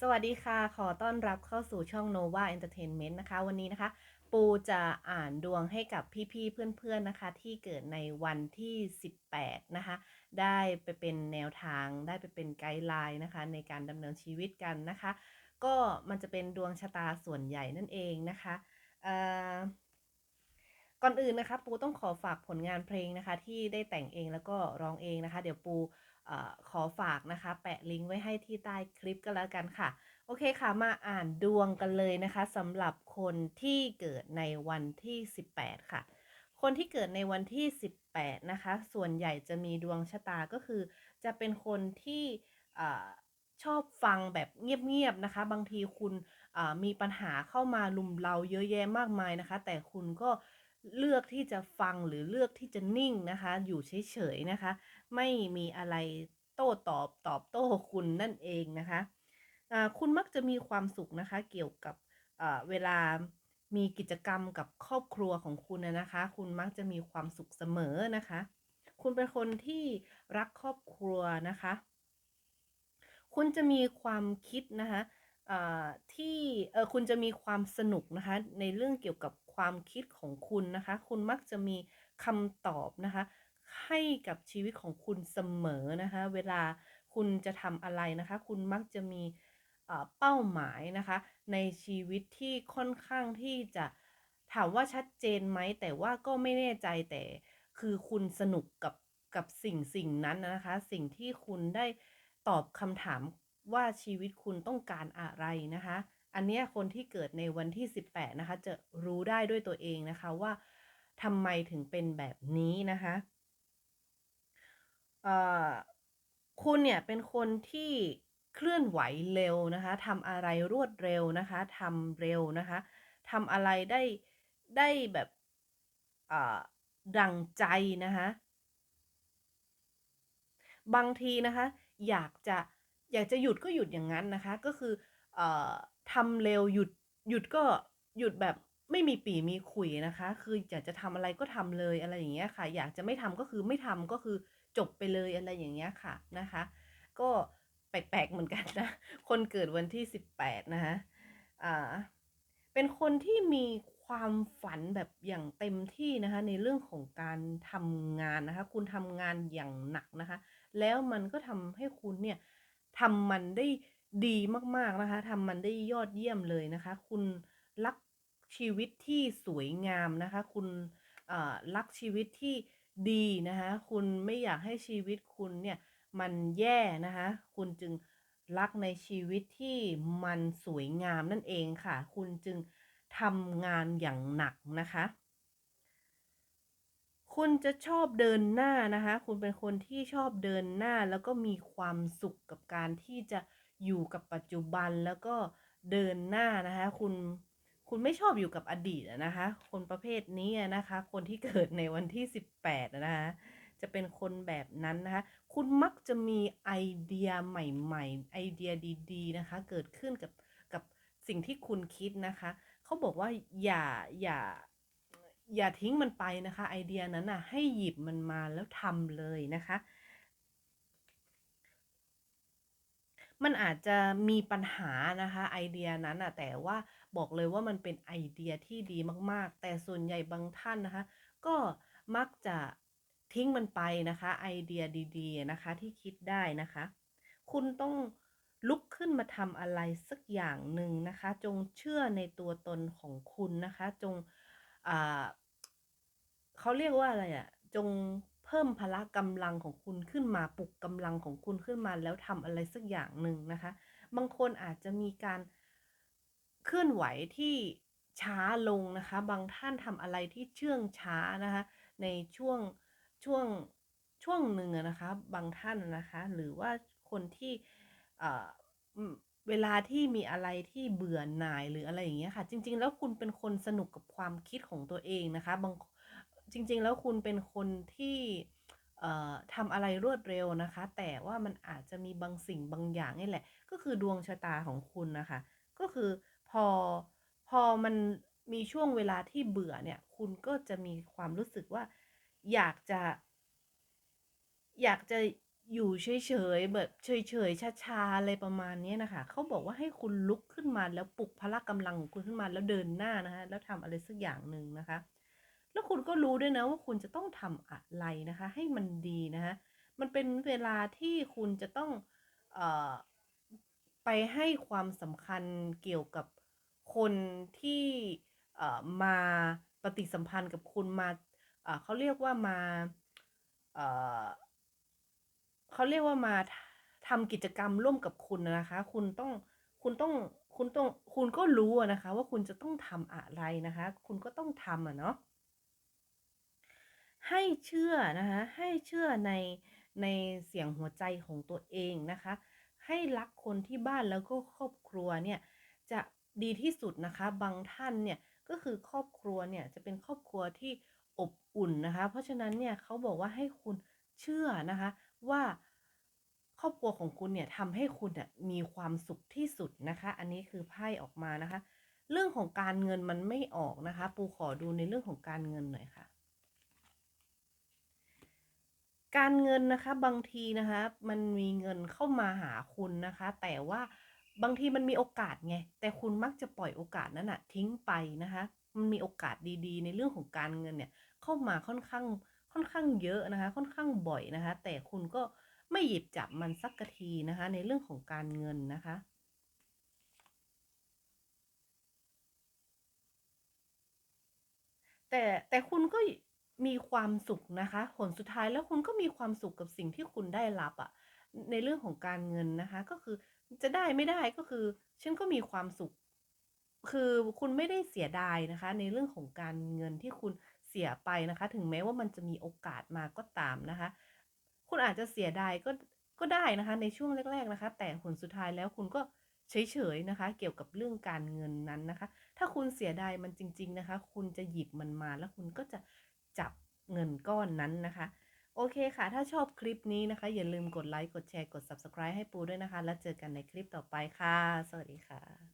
สวัสดีค่ะ ขอต้อนรับเข้าสู่ช่อง Nova Entertainment นะคะ วันนี้นะคะ ปูจะอ่านดวงให้กับพี่ๆเพื่อนๆนะคะ ที่เกิดในวันที่ 18 นะคะ ได้ไปเป็นแนวทางได้ไปเป็นไกด์ไลน์นะคะ ในการดำเนินชีวิตกันนะคะ ก็มันจะเป็นดวงชะตาส่วนใหญ่นั่นเองนะคะเอ่อก่อนอื่นนะคะ ปูต้องขอฝากผลงานเพลงนะคะ ที่ได้แต่งเองแล้วก็ร้องเองนะคะ เดี๋ยวปู อขอฝากนะคะ แปะลิงก์ไว้ให้ที่ใต้คลิปก็แล้วกันค่ะ โอเคค่ะมาอ่านดวงกันเลยนะคะสำหรับคนที่เกิดในวันที่ 18 ค่ะ คนที่เกิดในวันที่ 18 นะคะ ส่วนใหญ่จะมีดวงชะตาก็คือ จะเป็นคนที่ชอบฟังแบบเงียบๆนะคะ บางทีคุณมีปัญหาเข้ามาลุมเราเยอะแยะมากมายนะคะ แต่คุณก็เเลือกที่จะฟังหรือเลือกที่จะนิ่งนะคะ อยู่เฉยๆนะคะ ไม่มีอะไรโต้ตอบตอบโต้คุณนั่นเองนะคะอ่าคุณมักจะมีความสุขนะคะ เกี่ยวกับเวลามีกิจกรรมกับครอบครัวของคุณนะคะ คุณมักจะมีความสุขเสมอนะคะ คุณเป็นคนที่รักครอบครัวนะคะ คุณจะมีความคิดนะคะที่เออคุณจะมีความสนุกนะคะ ในเรื่องเกี่ยวกับ ความคิดของคุณนะคะ คุณมักจะมีคำตอบนะคะ ให้กับชีวิตของคุณเสมอนะคะ เวลาคุณจะทำอะไรนะคะ คุณมักจะมีเอ่อเป้าหมายนะคะ ในชีวิตที่ค่อนข้างที่จะถามว่าชัดเจนไหมแต่ว่าก็ไม่แน่ใจแต่คือคุณสนุกกับกับสิ่งสิ่งนั้นนะคะ สิ่งที่คุณได้ตอบคำถามว่าชีวิตคุณต้องการอะไรนะคะ อันเนี้ยคนที่เกิดในวันที่ 18 นะคะ จะรู้ได้ด้วยตัวเองนะคะว่าทำไมถึงเป็นแบบนี้นะคะคุณเนี่ยเป็นคนที่เคลื่อนไหวเร็วนะคะทำอะไรรวดเร็วนะคะทำเร็วนะคะทำอะไรได้ได้แบบดังใจนะคะบางทีนะคะ อยากจะอยากจะหยุดก็หยุดอย่างนั้นนะคะ ก็คืออ ทำเร็วหยุดหยุดก็หยุดแบบไม่มีปีมีขุยนะคะ คืออยากจะทำอะไรก็ทำเลยอะไรอย่างเงี้ยค่ะ อยากจะไม่ทำก็คือไม่ทำก็คือจบไปเลยอะไรอย่างเงี้ยค่ะนะคะ ก็แปลกๆเหมือนกันนะ คนเกิดวันที่18นะคะอ่าเป็นคนที่มีความฝันแบบอย่างเต็มที่นะคะ ในเรื่องของการทำงานนะคะ คุณทำงานอย่างหนักนะคะ แล้วมันก็ทำให้คุณเนี่ยทำมันได้ ดีมากๆนะคะทำมันได้ยอดเยี่ยมเลยนะคะ คุณรักชีวิตที่สวยงามนะคะ คุณเอ่อรักชีวิตที่ดีนะคะ คุณไม่อยากให้ชีวิตคุณเนี่ยมันแย่นะคะ คุณจึงรักในชีวิตที่มันสวยงามนั่นเองค่ะ คุณจึงทำงานอย่างหนักนะคะ คุณจะชอบเดินหน้านะคะ คุณเป็นคนที่ชอบเดินหน้าแล้วก็มีความสุขกับการที่จะ อยู่กับปัจจุบันแล้วก็เดินหน้านะคะ คุณคุณไม่ชอบอยู่กับอดีตนะคะ คนประเภทนี้นะคะ คนที่เกิดในวันที่ 18 นะคะจะเป็นคนแบบนั้นนะคะ คุณมักจะมีไอเดียใหม่ ๆ ไอเดียดีๆนะคะ เกิดขึ้นกับกับสิ่งที่คุณคิดนะคะ เขาบอกว่าอย่าอย่าอย่าทิ้งมันไปนะคะ ไอเดียนั้นน่ะให้หยิบมันมาแล้วทำเลยนะคะ มันอาจจะมีปัญหานะคะไอเดียนั้นน่ะแต่ว่าบอกเลยว่ามันเป็นไอเดียที่ดีมากๆ แต่ส่วนใหญ่บางท่านนะคะ ก็มักจะทิ้งมันไปนะคะ ไอเดียดีๆนะคะที่คิดได้นะคะ คุณต้องลุกขึ้นมาทำอะไรสักอย่างหนึ่งนะคะ จงเชื่อในตัวตนของคุณนะคะ จงเขาเรียกว่าอะไรอะจง เพิ่มพละกำลังของคุณขึ้นมาปลุกกำลังของคุณขึ้นมาแล้วทำอะไรสักอย่างหนึ่งนะคะ บางคนอาจจะมีการเคลื่อนไหวที่ช้าลงนะคะ บางท่านทำอะไรที่เชื่องช้านะคะ ในช่วงช่วงช่วงหนึ่งนะคะ บางท่านนะคะ หรือว่าคนที่เวลาที่มีอะไรที่เบื่อหน่ายหรืออะไรอย่างเงี้ยค่ะ จริง ๆ แล้วคุณเป็นคนสนุกกับความคิดของตัวเองนะคะ บาง จริง ๆ แล้วคุณเป็นคนที่ทำอะไรรวดเร็วนะคะ แต่ว่ามันอาจจะมีบางสิ่งบางอย่างนี่แหละ ก็คือดวงชะตาของคุณนะคะ ก็คือพอพอมันมีช่วงเวลาที่เบื่อเนี่ย คุณก็จะมีความรู้สึกว่าอยากจะ อยากจะอยู่เฉยๆแบบเฉยๆช้าๆอะไรประมาณนี้นะคะเขาบอกว่าให้คุณลุกขึ้นมาแล้วปลุกพละกำลังของคุณขึ้นมาแล้วเดินหน้านะคะแล้วทำอะไรสักอย่างหนึ่งนะคะ แล้วคุณก็รู้ด้วยนะว่าคุณจะต้องทำอะไรนะคะ ให้มันดีนะคะมันเป็นเวลาที่คุณจะต้องเอ่อไปให้ความสำคัญเกี่ยวกับคนที่เอ่อมาปฏิสัมพันธ์กับคุณมาเอ่อเขาเรียกว่ามาเอ่อเขาเรียกว่ามาทำกิจกรรมร่วมกับคุณนะคะ คุณต้องคุณต้องคุณต้องคุณก็รู้นะคะ ว่าคุณจะต้องทำอะไรนะคะ คุณก็ต้องทำอะเนาะ ให้เชื่อนะคะให้เชื่อในในเสียงหัวใจของตัวเองนะคะ ให้รักคนที่บ้านแล้วก็ครอบครัวเนี่ยจะดีที่สุดนะคะบางท่านเนี่ยก็คือครอบครัวเนี่ยจะเป็นครอบครัวที่อบอุ่นนะคะ เพราะฉะนั้นเนี่ยเขาบอกว่าให้คุณเชื่อนะคะว่าครอบครัวของคุณเนี่ยทำให้คุณน่ะมีความสุขที่สุดนะคะ อันนี้คือไพ่ออกมานะคะ เรื่องของการเงินมันไม่ออกนะคะ ปูขอดูในเรื่องของการเงินหน่อยค่ะ การเงินนะคะบางทีนะคะมันมีเงินเข้ามาหาคุณนะคะ แต่ว่าบางทีมันมีโอกาสไงแต่คุณมักจะปล่อยโอกาสนั้นอะทิ้งไปนะคะ มันมีโอกาสดีๆ ในเรื่องของการเงินเนี่ยเข้ามาค่อนข้างค่อนข้างเยอะนะคะ ค่อนข้างบ่อยนะคะ แต่คุณก็ไม่หยิบจับมันสักทีนะคะ ในเรื่องของการเงินนะคะแต่แต่คุณก็ มีความสุขนะคะ ผลสุดท้ายแล้วคุณก็มีความสุขกับสิ่งที่คุณได้รับอะในเรื่องของการเงินนะคะ ก็คือจะได้ไม่ได้ก็คือฉันก็มีความสุข คือคุณไม่ได้เสียดายนะคะ ในเรื่องของการเงินที่คุณเสียไปนะคะ ถึงแม้ว่ามันจะมีโอกาสมาก็ตามนะคะ คุณอาจจะเสียดายก็ก็ได้นะคะ ในช่วงแรก ๆนะคะ แต่ผลสุดท้ายแล้วคุณก็เฉยๆนะคะ เกี่ยวกับเรื่องการเงินนั้นนะคะ ถ้าคุณเสียดายมันจริง ๆนะคะ คุณจะหยิบมันมาแล้วคุณก็จะ จับเงินก้อนนั้นนะคะ โอเคค่ะ ถ้าชอบคลิปนี้นะคะ อย่าลืมกดไลค์ กดแชร์ กด Subscribe ให้ปูด้วยนะคะ แล้วเจอกันในคลิปต่อไปค่ะ สวัสดีค่ะ